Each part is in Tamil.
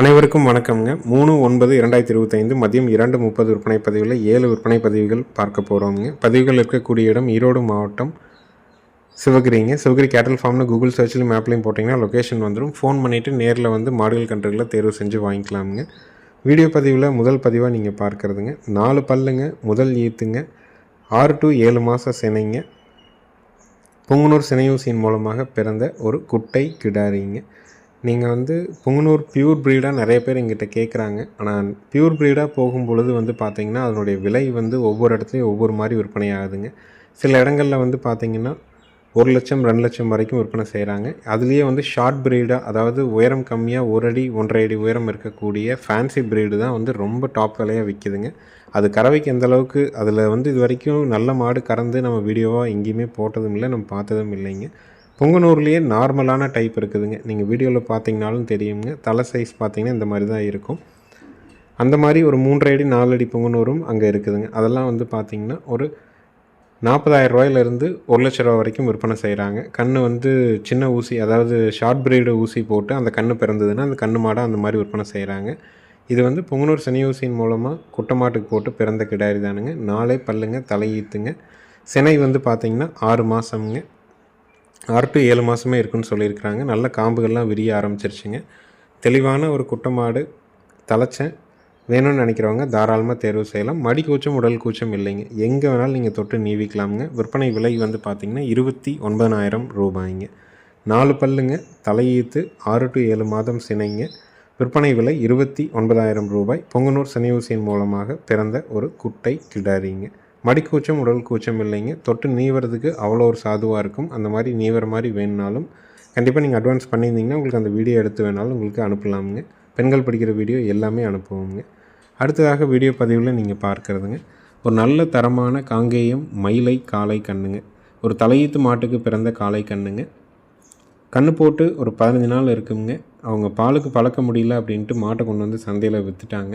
அனைவருக்கும் வணக்கம்ங்க. மூணு ஒன்பது இரண்டாயிரத்தி இருபத்தைந்து மதியம் இரண்டு முப்பது விற்பனை பதிவில் ஏழு விற்பனை பதிவுகள் பார்க்க போகிறோம்ங்க பதிவுகள் இருக்கக்கூடிய இடம் ஈரோடு மாவட்டம் சிவகிரிங்க. சிவகிரி கேட்டல் ஃபார்ம்னு கூகுள் சர்ச்லையும் மேப்லையும் போட்டிங்கன்னா லொக்கேஷன் வந்துடும் ஃபோன் பண்ணிவிட்டு நேரில் வந்து மாடுகள் கன்றுகளை தேர்வு செஞ்சு வாங்கிக்கலாமுங்க. வீடியோ பதிவில் முதல் பதிவாக நீங்கள் பார்க்குறதுங்க. நாலு பல்லுங்க முதல் ஈத்துங்க. ஆறு டு ஏழு மாத சினைங்க. பொங்குனூர் சினையூசியின் மூலமாக பிறந்த ஒரு குட்டை கிடாரிங்க. நீங்கள் வந்து புங்குனூர் பியூர் ப்ரீடாக நிறைய பேர் எங்கிட்ட கேட்குறாங்க ஆனால் பியூர் ப்ரீடாக போகும் பொழுது வந்து பார்த்திங்கன்னா அதனுடைய விலை வந்து ஒவ்வொரு இடத்துலையும் ஒவ்வொரு மாதிரி விற்பனை ஆகுதுங்க. சில இடங்களில் வந்து பார்த்திங்கன்னா ஒரு லட்சம் ரெண்டு லட்சம் வரைக்கும் விற்பனை செய்கிறாங்க அதுலேயே வந்து ஷார்ட் ப்ரீடாக அதாவது உயரம் கம்மியாக ஒரு அடி ஒன்றரை அடி உயரம் இருக்கக்கூடிய ஃபேன்சி ப்ரீடு தான் வந்து ரொம்ப டாப் விலையாக விற்கிதுங்க அது கறவைக்கு எந்த அளவுக்கு அதில் வந்து இது வரைக்கும் நல்ல மாடு கறந்து நம்ம வீடியோவாக எங்கேயுமே போட்டதும் இல்லை நம்ம பார்த்ததும் இல்லைங்க. பொங்கனூர்லேயே நார்மலான டைப் இருக்குதுங்க. நீங்கள் வீடியோவில் பார்த்தீங்கனாலும் தெரியுங்க. தலை சைஸ் பார்த்தீங்கன்னா இந்த மாதிரி தான் இருக்கும். அந்த மாதிரி ஒரு மூன்றரை அடி நாலு அடி பொங்கனூரும் அங்கே இருக்குதுங்க. அதெல்லாம் வந்து பார்த்திங்கன்னா ஒரு நாற்பதாயிரம் ரூபாயிலேருந்து ஒரு லட்ச ரூபா வரைக்கும் விற்பனை செய்கிறாங்க கண் வந்து சின்ன ஊசி அதாவது ஷார்ட் பிரீடு ஊசி போட்டு அந்த கண் பிறந்ததுன்னா அந்த கண்ணு மாடை அந்த மாதிரி விற்பனை செய்கிறாங்க இது வந்து பொங்கனூர் சனி ஊசியின் மூலமாக குட்டமாட்டுக்கு போட்டு பிறந்த கிடாரி தானுங்க. நாளே பல்லுங்க தலையீத்துங்க சினை வந்து பார்த்திங்கன்னா ஆறு மாதம்ங்க ஆறு டு ஏழு மாதமே இருக்குன்னு சொல்லியிருக்கிறாங்க. நல்ல காம்புகள்லாம் விரிய ஆரம்பிச்சிருச்சுங்க. தெளிவான ஒரு குட்டை மாடு தலைச்சேன் வேணும்னு நினைக்கிறவங்க தாராளமாக தேர்வு செய்யலாம். மடி கூச்சம் உடல் கூச்சம் இல்லைங்க. எங்கே வேணாலும் நீங்கள் தொட்டு நீவிக்கலாமுங்க. விற்பனை விலை வந்து பார்த்திங்கன்னா இருபத்தி ஒன்பதாயிரம் ரூபாய்ங்க. நாலு பல்லுங்க. தலையீத்து ஆறு டு ஏழு மாதம் சினைங்க. விற்பனை விலை இருபத்தி ஒன்பதாயிரம் ரூபாய். பொங்கனூர் சனியூசியின் மூலமாக பிறந்த ஒரு குட்டை கிடாரிங்க. மடிக்கூச்சம் உடல் கூச்சம் இல்லைங்க. தொட்டு நீவறதுக்கு அவ்வளோ ஒரு சாதுவாக இருக்கும். அந்த மாதிரி நீவர மாதிரி வேணுனாலும் கண்டிப்பாக நீங்கள் அட்வான்ஸ் பண்ணியிருந்தீங்கன்னா உங்களுக்கு அந்த வீடியோ எடுத்து வேணாலும் உங்களுக்கு அனுப்பலாமுங்க. பெண்கள் படிக்கிற வீடியோ எல்லாமே அனுப்புவோங்க அடுத்ததாக வீடியோ பதிவில் நீங்கள் பார்க்குறதுங்க. ஒரு நல்ல தரமான காங்கேயம் மயிலை காளை கண்ணுங்க. ஒரு தலையீத்து மாட்டுக்கு பிறந்த காளை கண்ணுங்க. கண்ணு போட்டு ஒரு பதினஞ்சு நாள் இருக்குங்க. அவங்க பாலுக்கு பழக்க முடியல அப்படின்ட்டு மாட்டை கொண்டு வந்து சந்தையில் விற்றுட்டாங்க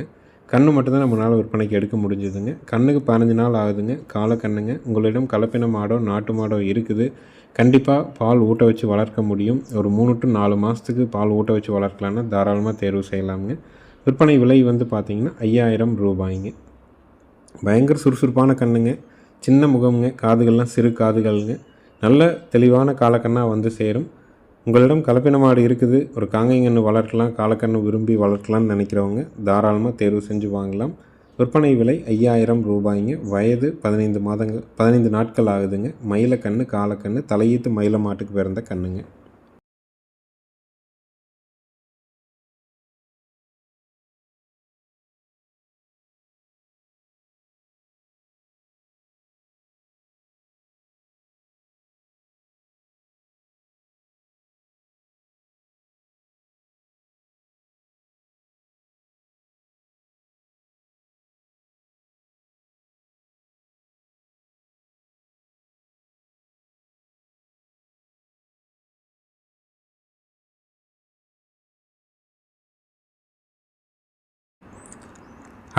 கன்று மட்டும்தான் நம்மளால் விற்பனைக்கு எடுக்க முடிஞ்சதுங்க. கண்ணுக்கு பதினஞ்சு நாள் ஆகுதுங்க. காலை கண்ணுங்க. உங்களிடம் கலப்பின மாடோ நாட்டு மாடோ இருக்குது. கண்டிப்பாக பால் ஊட்ட வச்சு வளர்க்க முடியும். ஒரு மூணு டு நாலு மாதத்துக்கு பால் ஊட்ட வச்சு வளர்க்கலான்னா தாராளமாக தேர்வு செய்யலாமுங்க. விற்பனை விலை வந்து பார்த்திங்கன்னா ஐயாயிரம் ரூபாய்ங்க. பயங்கர சுறுசுறுப்பான கண்ணுங்க. சின்ன முகம்ங்க. காதுகள்லாம் சிறு காதுகள்ங்க. நல்ல தெளிவான காலக்கண்ணாக வந்து சேரும். உங்களிடம் கலப்பின மாடு இருக்குது ஒரு காங்கைங்கன்று வளர்க்கலாம் காலக்கன்று விரும்பி வளர்க்கலாம்னு நினைக்கிறவங்க தாராளமாக தேர்வு செஞ்சு வாங்கலாம். விற்பனை விலை ஐயாயிரம் ரூபாய்ங்க. வயது பதினைந்து மாதங்கள் பதினைந்து நாட்கள் ஆகுதுங்க. மயிலக்கன்று காலக்கண்ணு தலையீத்து மயில மாட்டுக்கு பிறந்த கண்ணுங்க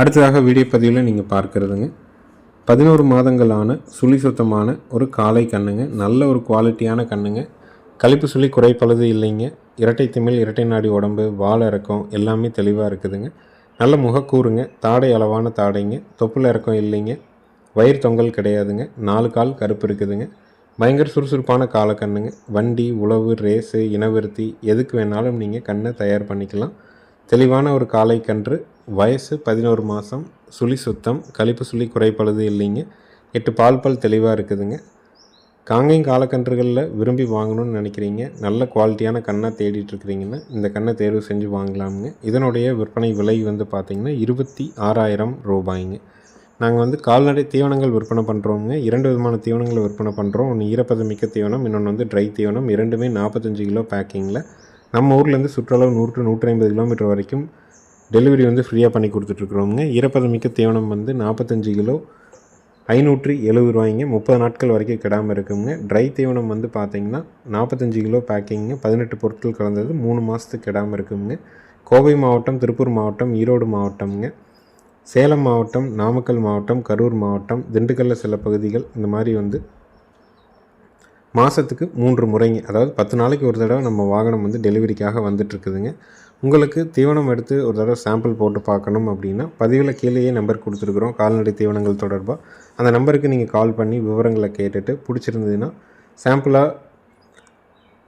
அடுத்ததாக வீடியோ பதிவில் நீங்கள் பார்க்குறதுங்க. பதினோரு மாதங்களான சுழி சுத்தமான ஒரு காளை கண்ணுங்க. நல்ல ஒரு குவாலிட்டியான கண்ணுங்க. கழிப்பு சுழி குறைப்பழுது இல்லைங்க. இரட்டை திமிழ் இரட்டை நாடி உடம்பு வால் இறக்கம் எல்லாமே தெளிவாக இருக்குதுங்க. நல்ல முகக்கூறுங்க. தாடை அளவான தாடைங்க. தொப்புள் இறக்கம் இல்லைங்க. வயிறு தொங்கல் கிடையாதுங்க. நாலு கால் கருப்பு இருக்குதுங்க. பயங்கர சுறுசுறுப்பான காலக்கண்ணுங்க வண்டி உழவு ரேஸு இனவிருத்தி எதுக்கு வேணாலும் நீங்கள் கண்ணை தயார் பண்ணிக்கலாம். தெளிவான ஒரு காளை கன்று வயசு பதினோரு மாதம் சுழி சுத்தம் கழிப்பு சுழி குறைப்பழுது இல்லைங்க. எட்டு பால் பல் தெளிவாக இருக்குதுங்க. காங்கையும் காலக்கன்றுகளில் விரும்பி வாங்கணும்னு நினைக்கிறீங்க. நல்ல குவாலிட்டியான கண்ணை தேடிட்டுருக்கிறீங்கன்னா இந்த கண்ணை தேர்வு செஞ்சு வாங்கலாமுங்க. இதனுடைய விற்பனை விலை வந்து பார்த்திங்கன்னா இருபத்தி ஆறாயிரம் ரூபாய்ங்க. நாங்கள் வந்து கால்நடை தீவனங்கள் விற்பனை பண்ணுறோங்க இரண்டு விதமான தீவனங்களை விற்பனை பண்ணுறோம் ஒன்று ஈரப்பதமிக்க தீவனம் இன்னொன்று வந்து ட்ரை தீவனம். இரண்டுமே நாற்பத்தஞ்சு கிலோ பேக்கிங்கில் நம்ம ஊர்லேருந்து சுற்றளவு நூற்று நூற்றி ஐம்பது கிலோமீட்டர் வரைக்கும் டெலிவரி வந்து ஃப்ரீயாக பண்ணி கொடுத்துட்ருக்குறோங்க ஈரப்பதமிக்க தீவனம் வந்து நாற்பத்தஞ்சு கிலோ ஐநூற்றி எழுபது ரூபாய்ங்க முப்பது நாட்கள் வரைக்கும் கிடாமல் இருக்குங்க. ட்ரை தீவனம் வந்து பார்த்திங்கன்னா நாற்பத்தஞ்சு கிலோ பேக்கிங்க பதினெட்டு பொருட்கள் கலந்தது மூணு மாதத்துக்கு கிடாமல் இருக்குங்க. கோவை மாவட்டம் திருப்பூர் மாவட்டம் ஈரோடு மாவட்டம்ங்க. சேலம் மாவட்டம் நாமக்கல் மாவட்டம் கரூர் மாவட்டம் திண்டுக்கல்லில் சில பகுதிகள் இந்த மாதிரி வந்து மாதத்துக்கு மூன்று முறைங்க. அதாவது பத்து நாளைக்கு ஒரு தடவை நம்ம வாகனம் வந்து டெலிவரிக்காக வந்துட்டுருக்குதுங்க உங்களுக்கு தீவனம் எடுத்து ஒரு தடவை சாம்பிள் போட்டு பார்க்கணும் அப்படின்னா பதிவில் கீழேயே நம்பர் கொடுத்துருக்குறோம். கால்நடை தீவனங்கள் தொடர்பாக அந்த நம்பருக்கு நீங்கள் கால் பண்ணி விவரங்களை கேட்டுட்டு பிடிச்சிருந்ததுன்னா சாம்பிளாக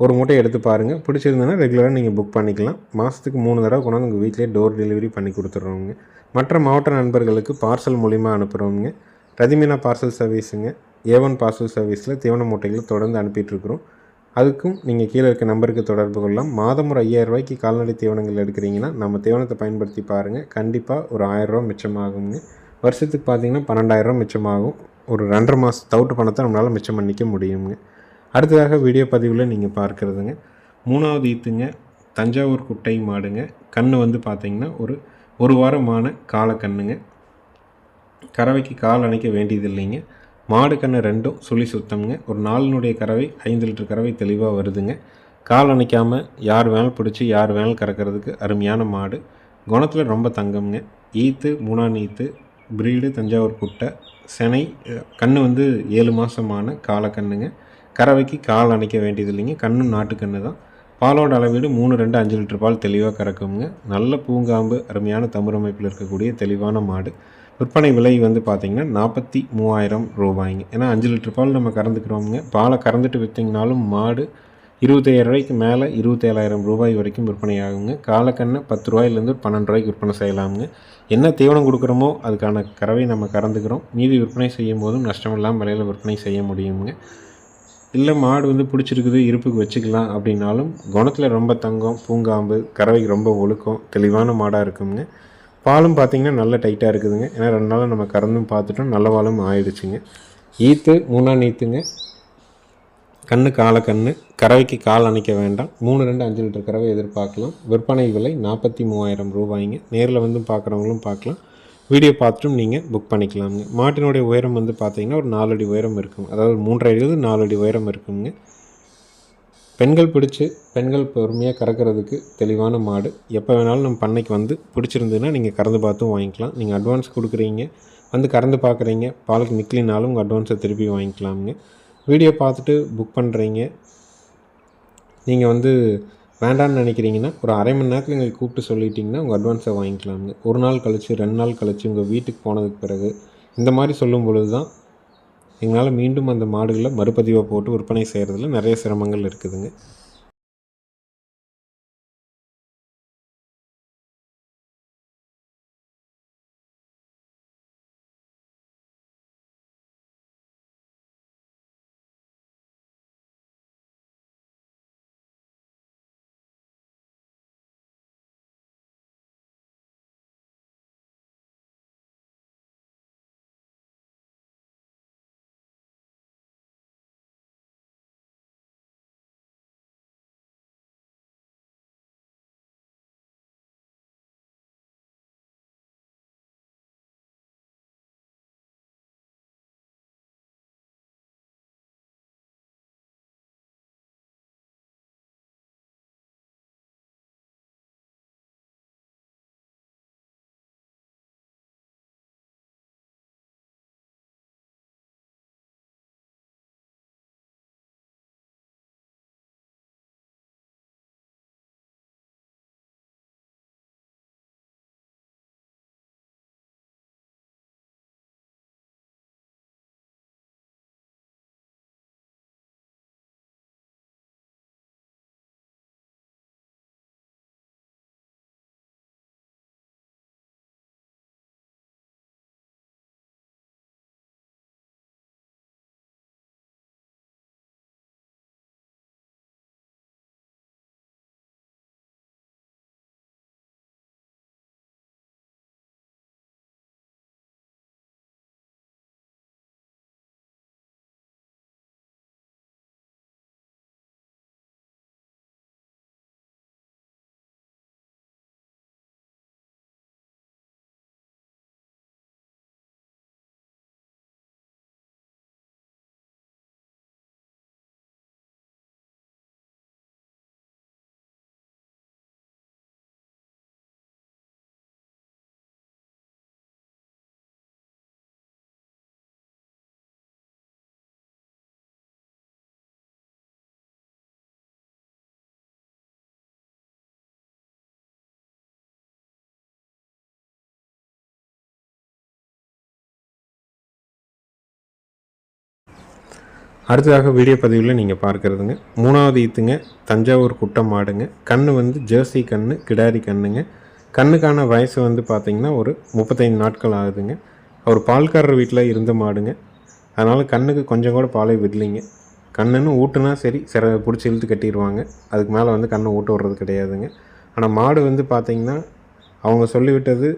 ஒரு மூட்டை எடுத்து பாருங்கள் பிடிச்சிருந்ததுன்னா ரெகுலராக நீங்கள் புக் பண்ணிக்கலாம். மாதத்துக்கு மூணு தடவை கொண்டாந்து உங்கள் வீட்டிலே டோர் டெலிவரி பண்ணி கொடுத்துட்றோங்க மற்ற மாவட்ட நண்பர்களுக்கு பார்சல் மூலிமா அனுப்புகிறோங்க ரதிமீனா பார்சல் சர்வீஸுங்க ஏவன் பார்சல் சர்வீஸில் தீவன மூட்டைகளை தொடர்ந்து அனுப்பிட்டுருக்குறோம் அதுக்கும் நீங்கள் கீழே இருக்க நம்பருக்கு தொடர்பு கொள்ளலாம். மாதம் ஒரு ஐயாயிரம் ரூபாய்க்கு கால்நடை தீவனங்கள் எடுக்கிறீங்கன்னா நம்ம தீவனத்தை பயன்படுத்தி பாருங்கள் கண்டிப்பாக ஒரு ஆயிரரூவா மிச்சமாகுங்க வருஷத்துக்கு பார்த்தீங்கன்னா பன்னெண்டாயிரரூவா மிச்சமாகும். ஒரு ரெண்டரை மாதம் தவிட்டு பணத்தை நம்மளால் மிச்சம் பண்ணிக்க முடியுங்க அடுத்ததாக வீடியோ பதிவில் நீங்கள் பார்க்குறதுங்க. மூணாவது ஈத்துங்க தஞ்சாவூர் குட்டை மாடுங்க. கன்று வந்து பார்த்திங்கன்னா ஒரு ஒரு வாரமான காலக்கண்ணுங்க. கறவைக்கு கால் அணைக்க வேண்டியது இல்லைங்க மாடு கன்று ரெண்டும் சுழி சுத்தம்ங்க. ஒரு நாளினுடைய கறவை ஐந்து லிட்டர் கறவை தெளிவாக வருதுங்க. கால் அணைக்காமல் யார் வேணாலும் பிடிச்சி யார் வேணாலும் கறக்கிறதுக்கு அருமையான மாடு. குணத்தில் ரொம்ப தங்கம்ங்க. ஈத்து மூணாம் ஈத்து பிரீடு தஞ்சாவூர் குட்டை செனை கன்று வந்து ஏழு மாதமான காலக்கண்ணுங்க. கறவைக்கு கால் அணைக்க வேண்டியது இல்லைங்க கண்ணும் நாட்டுக்கன்று தான். பாலோட அளவீடு மூணு ரெண்டு அஞ்சு லிட்டர் பால் தெளிவாக கறக்குங்க நல்ல பூங்காம்பு அருமையான தமிழ் அமைப்பில் இருக்கக்கூடிய தெளிவான மாடு. விற்பனை விலை வந்து பார்த்திங்கன்னா நாற்பத்தி மூவாயிரம் ரூபாய்ங்க ஏன்னா அஞ்சு லிட்டர் பால் நம்ம கறந்துக்கிறோமுங்க. பாலை கறந்துட்டு விற்றிங்கனாலும் மாடு இருபத்தையாயிரம் ரூபாய்க்கு மேலே இருபத்தேழாயிரம் ரூபாய் வரைக்கும் விற்பனை ஆகுங்க. காலக்கண்ணை பத்து ரூபாயிலேருந்து பன்னெண்டு ரூபாய்க்கு விற்பனை செய்யலாமுங்க. என்ன தீவனம் கொடுக்குறோமோ அதுக்கான கறவை நம்ம கறந்துக்கிறோம். மீதி விற்பனை செய்யும் போதும் நஷ்டமில்லாமல் விலையில் விற்பனை செய்ய முடியுங்க. இல்லை மாடு வந்து பிடிச்சிருக்குது இருப்புக்கு வச்சுக்கலாம் அப்படின்னாலும் குணத்தில் ரொம்ப தங்கம் பூங்காம்பு கறவைக்கு ரொம்ப ஒழுக்கம் தெளிவான மாடாக இருக்குங்க. பாலும் பார்த்திங்கன்னா நல்ல டைட்டாக இருக்குதுங்க. ஏன்னா ரெண்டு நாளும் நம்ம கறந்தும் பார்த்துட்டோம் நல்ல பாலும் ஆயிடுச்சுங்க. ஈத்து மூணா நீத்துங்க. கண்ணு கால கண்ணு. கறவைக்கு கால் அணைக்க வேண்டாம். மூணு ரெண்டு அஞ்சு லிட்டர் கறவை எதிர்பார்க்கலாம். விற்பனை விலை நாற்பத்தி மூவாயிரம் ரூபாய்ங்க. நேரில் வந்து பார்க்குறவங்களும் பார்க்கலாம் வீடியோ பார்த்துட்டும் நீங்கள் புக் பண்ணிக்கலாமுங்க. மாட்டினுடைய உயரம் வந்து பார்த்தீங்கன்னா ஒரு நாலு அடி உயரம் இருக்கும் அதாவது மூன்றரை அடி நாலு அடி உயரம் இருக்குங்க. பெண்கள் பிடிச்சி பெண்கள் பொறுமையாக கறக்கிறதுக்கு தெளிவான மாடு. எப்போ வேணாலும் நம்ம பண்ணைக்கு வந்து பிடிச்சிருந்ததுன்னா நீங்கள் கறந்து பார்த்தும் வாங்கிக்கலாம். நீங்கள் அட்வான்ஸ் கொடுக்குறீங்க வந்து கறந்து பார்க்குறீங்க பாலுக்கு நிற்கலினாலும் உங்கள் அட்வான்ஸை திருப்பி வாங்கிக்கலாமுங்க. வீடியோ பார்த்துட்டு புக் பண்ணுறீங்க நீங்கள் வந்து வேண்டான்னு நினைக்கிறீங்கன்னா ஒரு அரை மணி நேரத்தில் எங்களுக்கு கூப்பிட்டு சொல்லிட்டிங்கன்னா உங்கள் அட்வான்ஸை வாங்கிக்கலாமுங்க. ஒரு நாள் கழித்து ரெண்டு நாள் கழித்து உங்கள் வீட்டுக்கு போனதுக்கு பிறகு இந்த மாதிரி சொல்லும் பொழுது தான் எங்களால் மீண்டும் அந்த மாடுகளை மறுபதிவை போட்டு விற்பனை செய்கிறதுல நிறைய சிரமங்கள் இருக்குதுங்க. அடுத்ததாக வீடியோ பதிவில் நீங்கள் பார்க்குறதுங்க. மூணாவது ஈத்துங்க தஞ்சாவூர் குட்டம் மாடுங்க. கண் வந்து ஜெர்சி கண்ணு கிடாரி கண்ணுங்க. கண்ணுக்கான வயசு வந்து பார்த்திங்கன்னா ஒரு முப்பத்தைந்து நாட்கள் ஆகுதுங்க. அவர் பால்காரர் வீட்டில் இருந்த மாடுங்க. அதனால் கண்ணுக்கு கொஞ்சம் கூட பாலை விடலைங்க. கண்ணுன்னு ஊட்டுனா சரி சிற பிடிச்சி இழுத்து கட்டிடுவாங்க அதுக்கு மேலே வந்து கண்ணை ஊட்ட விடுறது கிடையாதுங்க. ஆனால் மாடு வந்து பார்த்திங்கன்னா அவங்க சொல்லிவிட்டது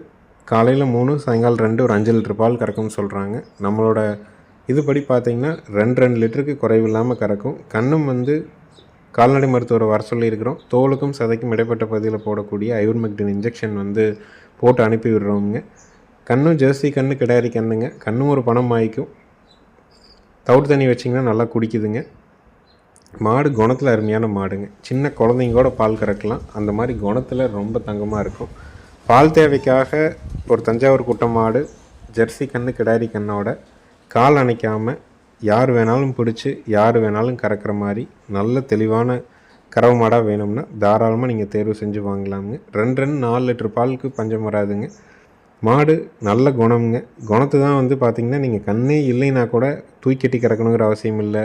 காலையில் மூணு சாயங்காலம் ரெண்டு ஒரு அஞ்சு லிட்டர் பால் கறக்கும்னு சொல்கிறாங்க நம்மளோட இதுபடி பார்த்தீங்கன்னா ரெண்டு ரெண்டு லிட்டருக்கு குறைவு இல்லாமல் கறக்கும். கண்ணும் வந்து கால்நடை மருத்துவரை வர சொல்லியிருக்கிறோம். தோலுக்கும் சதைக்கும் இடைப்பட்ட பகுதியில் போடக்கூடிய ஐவர்மெக்டின் இன்ஜெக்ஷன் வந்து போட்டு அனுப்பி விடுறோமுங்க. கண்ணும் ஜெர்சி கண்ணு கிடாரி கண்ணுங்க. கண்ணும் ஒரு பணம் ஆயிக்கும் தவிடு தண்ணி வச்சிங்கன்னா நல்லா குடிக்குதுங்க. மாடு குணத்தில் அருமையான மாடுங்க. சின்ன குழந்தைங்க கூட பால் கறக்கலாம். அந்த மாதிரி குணத்தில் ரொம்ப தங்கமாக இருக்கும். பால் தேவைக்காக ஒரு தஞ்சாவூர் குட்டை மாடு ஜெர்சி கண்ணு கிடாரி கண்ணோட கால் அணைக்காமல் யார் வேணாலும் பிடிச்சி யார் வேணாலும் கறக்கிற மாதிரி நல்ல தெளிவான கறவை மாடாக வேணும்னா தாராளமாக நீங்கள் தேர்வு செஞ்சு வாங்கலாமுங்க. ரெண்டு ரெண்டு நாலு லிட்டர் பாலுக்கு பஞ்சம் வராதுங்க. மாடு நல்ல குணம்ங்க. குணத்தை தான் வந்து பார்த்திங்கன்னா நீங்கள் கண்ணே இல்லைன்னா கூட தூக்கட்டி கறக்கணுங்கிற அவசியம் இல்லை.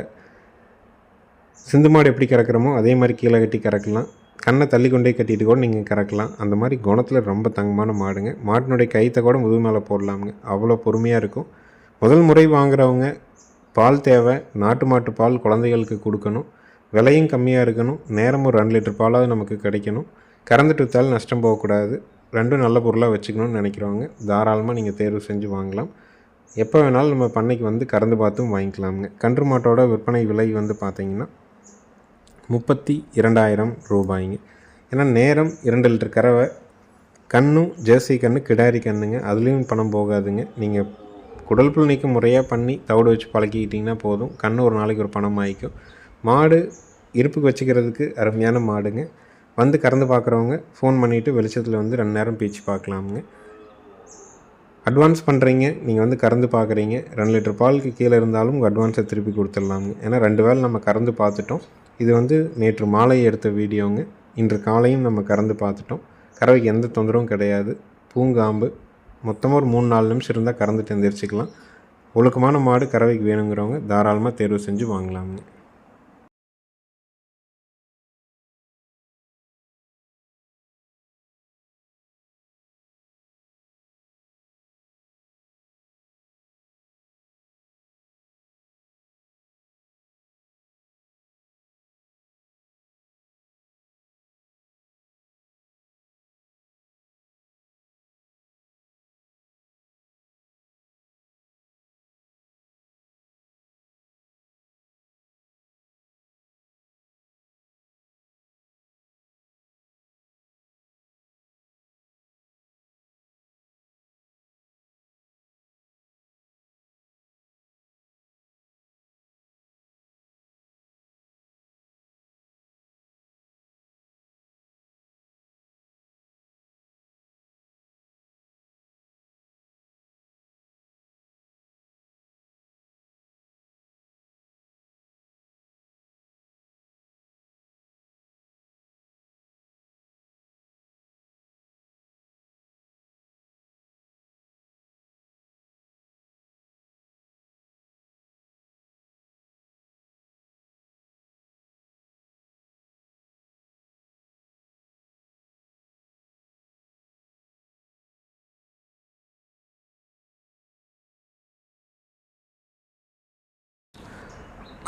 சிந்து மாடு எப்படி கறக்கிறோமோ அதே மாதிரி கீழே கட்டி கறக்கலாம். கண்ணை தள்ளி கொண்டே கட்டிட்டு கூட நீங்கள் கறக்கலாம். அந்த மாதிரி குணத்தில் ரொம்ப தங்கமான மாடுங்க. மாட்டினுடைய கைத்தை கூட முதுகு மேலே போடலாமுங்க. அவ்வளோ பொறுமையாக இருக்கும். முதல் முறை வாங்குறவங்க பால் தேவை நாட்டு மாட்டு பால் குழந்தைகளுக்கு கொடுக்கணும். விலையும் கம்மியாக இருக்கணும். நேரமும் ரெண்டு லிட்டர் பாலாவது நமக்கு கிடைக்கணும். கறந்துட்டு விற்றாலும் நஷ்டம் போகக்கூடாது. ரெண்டும் நல்ல பொருளாக வச்சுக்கணும்னு நினைக்கிறவங்க தாராளமாக நீங்கள் தேர்வு செஞ்சு வாங்கலாம். எப்போ வேணாலும் நம்ம பண்ணைக்கு வந்து கறந்து பார்த்தும் வாங்கிக்கலாமுங்க. கன்று மாட்டோட விற்பனை விலை வந்து பார்த்திங்கன்னா முப்பத்தி இரண்டாயிரம் ரூபாய்ங்க. ஏன்னா நேரம் இரண்டு லிட்டர் கறவை கண்ணும் ஜெர்சி கன்று கிடாரி கண்ணுங்க. அதுலேயும் பணம் போகாதுங்க. நீங்கள் குடல் புல் நீக்கம் முறையாக பண்ணி தவிடு வச்சு பழக்கிக்கிட்டிங்கன்னா போதும். கண்ணு ஒரு நாளைக்கு ஒரு பணம் ஆகிக்கும் மாடு இருப்புக்கு வச்சுக்கிறதுக்கு அருமையான மாடுங்க. வந்து கறந்து பார்க்குறவங்க ஃபோன் பண்ணிவிட்டு வெளிச்சத்தில் வந்து ரெண்டு நேரம் பீச்சு பார்க்கலாமுங்க அட்வான்ஸ் பண்ணுறீங்க நீங்கள் வந்து கறந்து பார்க்குறீங்க ரெண்டு லிட்டர் பாலுக்கு கீழே இருந்தாலும் உங்கள் அட்வான்ஸை திருப்பி கொடுத்துடலாமுங்க. ஏன்னா ரெண்டு வேலை நம்ம கறந்து பார்த்துட்டோம் இது வந்து நேற்று மாலை எடுத்த வீடியோங்க. இன்று காலையும் நம்ம கறந்து பார்த்துட்டோம் கறவைக்கு எந்த தொந்தரவும் கிடையாது. பூங்காம்பு மொத்தமாக ஒரு மூணு நாலு நிமிஷம் இருந்தால் கறந்துட்டு எந்திரிச்சிக்கலாம். ஒழுக்கமான மாடு கறவைக்கு வேணுங்கிறவங்க தாராளமாக தேர்வு செஞ்சு வாங்கலாமுங்க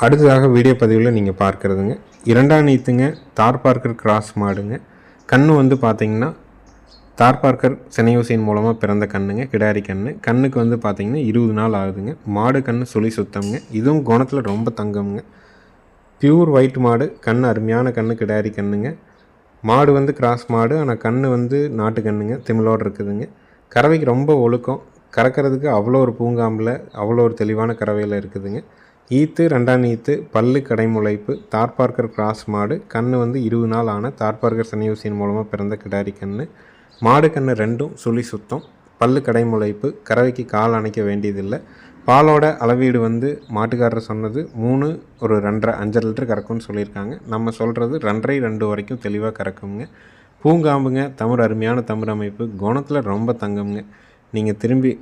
அடுத்ததாக வீடியோ பதிவில் நீங்கள் பார்க்குறதுங்க. இரண்டாம் நீத்துங்க தார் பார்க்கர் கிராஸ் மாடுங்க. கண்ணு வந்து பார்த்தீங்கன்னா தார் பார்க்கர் சினையூசியின் மூலமாக பிறந்த கண்ணுங்க கிடாரி கண்ணு. கண்ணுக்கு வந்து பார்த்தீங்கன்னா இருபது நாள் ஆகுதுங்க. மாடு கண்ணு சுழி சுத்தம்ங்க. இதுவும் குணத்தில் ரொம்ப தங்கம்ங்க. பியூர் ஒயிட் மாடு கண் அருமையான கண்ணு கிடாரி கண்ணுங்க. மாடு வந்து கிராஸ் மாடு ஆனால் கண் வந்து நாட்டு கண்ணுங்க திமிழோடு இருக்குதுங்க. கறவைக்கு ரொம்ப ஒழுக்கம். கறக்கிறதுக்கு அவ்வளோ ஒரு பூங்காம்பில் அவ்வளோ ஒரு தெளிவான கறவையில் இருக்குதுங்க. ஈத்து ரெண்டாம் ஈத்து பல்லு கடைமுளைப்பு தார்பார்க்கர் கிராஸ் மாடு கன்று வந்து இருபது நாள் ஆன தார்பார்க்கர் சனியூசியின் மூலமாக பிறந்த கிடாரி கன்று மாடு கன்று ரெண்டும் சுழி சுத்தம். பல்லு கடைமுளைப்பு கறவைக்கு கால் அணைக்க வேண்டியதில்லை. பாலோட அளவீடு வந்து மாட்டுக்காரர் சொன்னது மூணு ஒரு ரெண்டரை அஞ்சரை லிட்டர் கறக்கும்னு சொல்லியிருக்காங்க. நம்ம சொல்கிறது ரெண்டரை ரெண்டு வரைக்கும் தெளிவாக கறக்குங்க பூங்காம்புங்க தமிழ் அருமையான தமிழ் அமைப்பு குணத்தில் ரொம்ப தங்கம்ங்க. நீங்கள் திரும்பி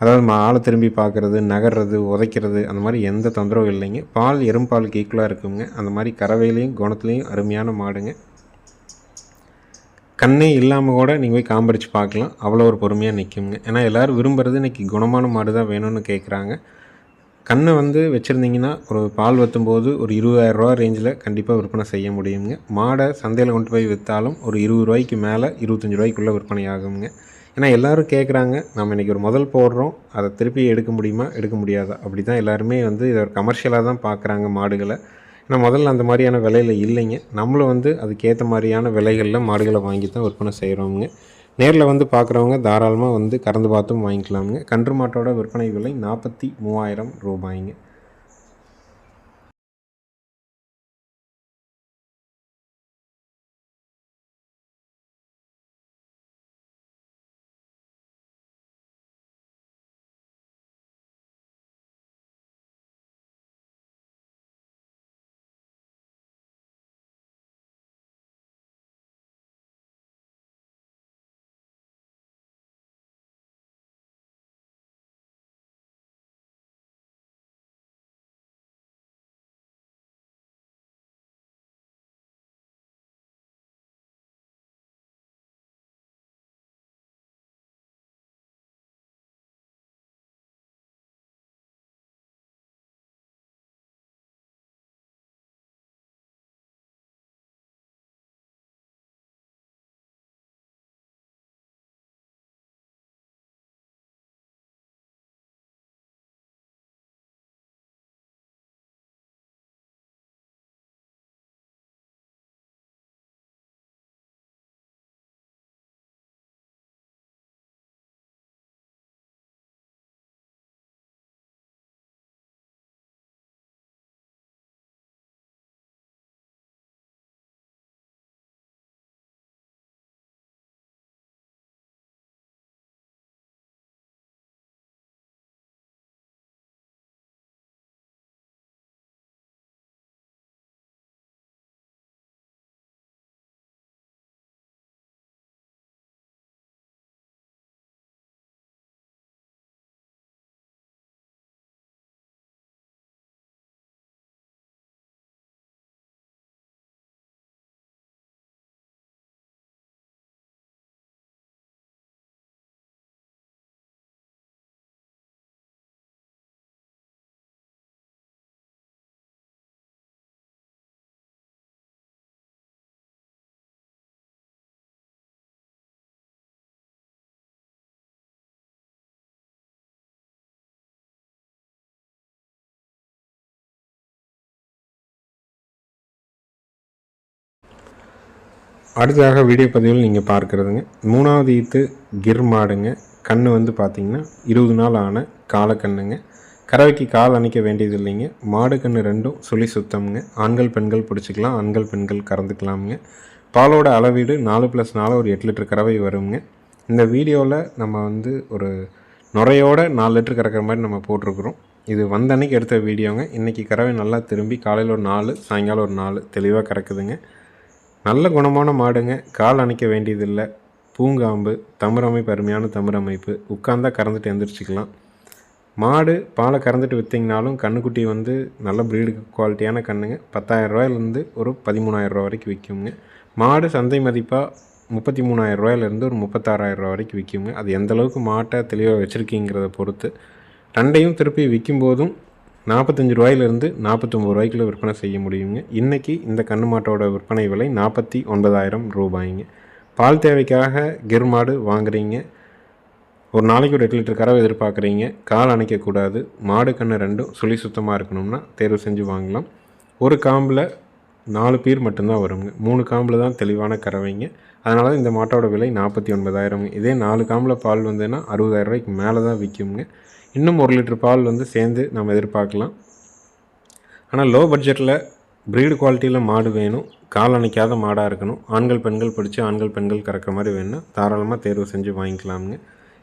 அதாவது மா- ஆளை திரும்பி பார்க்குறது நகர்றது உதைக்கிறது அந்த மாதிரி எந்த தொந்தரவும் இல்லைங்க. பால் எறும்பாலுக்கு ஈக்குவலாக இருக்குங்க. அந்த மாதிரி கறவையிலையும் குணத்துலேயும் அருமையான மாடுங்க. கண்ணே இல்லாமல் கூட நீங்கள் போய் காம்பரிச்சு பார்க்கலாம். அவ்வளோ ஒரு பொறுமையாக நிற்குங்க ஏன்னா எல்லோரும் விரும்புறது இன்றைக்கி குணமான மாடு தான் வேணும்னு கேட்குறாங்க கண்ணை வந்து வச்சுருந்தீங்கன்னா ஒரு பால் வற்றும்போது ஒரு இருபதாயிரரூவா ரேஞ்சில் கண்டிப்பாக விற்பனை செய்ய முடியுங்க. மாடை சந்தையில் கொண்டு போய் விற்றாலும் ஒரு இருபது ரூபாய்க்கு மேலே இருபத்தஞ்சி ரூபாய்க்குள்ளே விற்பனை ஆகுங்க. ஏன்னா எல்லோரும் கேட்குறாங்க நம்ம இன்றைக்கி ஒரு முதல் போடுறோம். அதை திருப்பி எடுக்க முடியுமா? எடுக்க முடியாதா? அப்படி தான் எல்லாருமே வந்து இதை ஒரு கமர்ஷியலாக தான் பார்க்குறாங்க மாடுகளை. ஏன்னா முதல்ல அந்த மாதிரியான விலையில் இல்லைங்க. நம்மளும் வந்து அதுக்கேற்ற மாதிரியான விலைகளில் மாடுகளை வாங்கி தான் விற்பனை செய்கிறோங்க நேரில் வந்து பார்க்குறவங்க தாராளமாக வந்து கறந்து பார்த்தும் வாங்கிக்கலாமுங்க. கன்று மாட்டோட விற்பனை விலை நாற்பத்தி மூவாயிரம் ரூபாய்ங்க. அடுத்ததாக வீடியோ பதிவில் நீங்கள் பார்க்குறதுங்க. மூணாவது ஈத்து கிர் மாடுங்க. கண்ணு வந்து பார்த்திங்கன்னா இருபது நாள் ஆன காலக்கண்ணுங்க கறவைக்கு கால் அணைக்க வேண்டியது இல்லைங்க மாடு கன்று ரெண்டும் சுழி சுத்தம்ங்க. ஆண்கள் பெண்கள் பிடிச்சிக்கலாம். ஆண்கள் பெண்கள் கறந்துக்கலாமுங்க. பாலோட அளவீடு நாலு ப்ளஸ் நாலு ஒரு எட்டு லிட்டர் கறவை வருங்க. இந்த வீடியோவில் நம்ம வந்து ஒரு நுரையோட நாலு லிட்டர் கறக்கிற மாதிரி நம்ம போட்டிருக்கிறோம். இது வந்த அன்னைக்கு எடுத்த வீடியோங்க. இன்றைக்கி கறவை நல்லா திரும்பி காலையில் ஒரு நாலு சாயங்காலம் ஒரு நாலு தெளிவாக கறக்குதுங்க. நல்ல குணமான மாடுங்க. கால் அணைக்க வேண்டியதில்லை. பூங்காம்பு தமிழமைப்பு அருமையான தமிழமைப்பு உட்காந்தா கறந்துட்டு எந்திரிச்சிக்கலாம். மாடு பாலை கறந்துட்டு விற்றிங்கனாலும் கண்ணுக்குட்டி வந்து நல்ல ப்ரீடு குவாலிட்டியான கண்ணுங்க. பத்தாயிரம் ரூபாயிலேருந்து ஒரு பதிமூணாயிரம் ரூபா வரைக்கும் விற்குங்க மாடு சந்தை மதிப்பாக முப்பத்தி மூணாயிரம் ரூபாயிலேருந்து ஒரு முப்பத்தாறாயிரம் ரூபா வரைக்கும் விற்குங்க அது எந்தளவுக்கு மாட்டை தெளிவாக வச்சுருக்கீங்கிறத பொறுத்து. ரெண்டையும் திருப்பி விற்கும்போதும் நாற்பத்தஞ்சு ரூபாயிலிருந்து நாற்பத்தொம்பது ரூபாய்க்குள்ள விற்பனை செய்ய முடியுங்க. இன்றைக்கி இந்த கண்ணு மாட்டோட விற்பனை விலை நாற்பத்தி ஒன்பதாயிரம் ரூபாய்ங்க. பால் தேவைக்காக கிர் மாடு வாங்குறீங்க. ஒரு நாளைக்கு ஒரு எட்டு லிட்டர் கறவை எதிர்பார்க்குறீங்க. கால் அணைக்கக்கூடாது. மாடு கன்று ரெண்டும் சுழி சுத்தமாக இருக்கணும்னா தேர்வு செஞ்சு வாங்கலாம். ஒரு காம்பில் நாலு பீர் மட்டும்தான் வருங்க. மூணு காம்பில் தான் தெளிவான கறவைங்க. அதனால தான் இந்த மாட்டோட விலை நாற்பத்தி ஒன்பதாயிரம். இதே நாலு காம்பில் பால் வந்ததுன்னா அறுபதாயிரம் ரூபாய்க்கு மேலே தான் விற்குங்க இன்னும் ஒரு லிட்டர் பால் வந்து சேர்ந்து நம்ம எதிர்பார்க்கலாம். ஆனால் லோ பட்ஜெட்டில் ப்ரீடு குவாலிட்டியில் மாடு வேணும். கால் அணைக்காத மாடாக இருக்கணும். ஆண்கள் பெண்கள் பிடிச்சி ஆண்கள் பெண்கள் கறக்கிற மாதிரி வேணும்னா தாராளமாக தேர்வு செஞ்சு வாங்கிக்கலாமுங்க.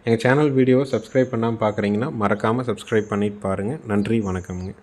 எங்கள் சேனல் வீடியோவை சப்ஸ்கிரைப் பண்ணாமல் பார்க்குறீங்கன்னா மறக்காமல் சப்ஸ்கிரைப் பண்ணிட்டு பாருங்கள் நன்றி வணக்கம்ங்க.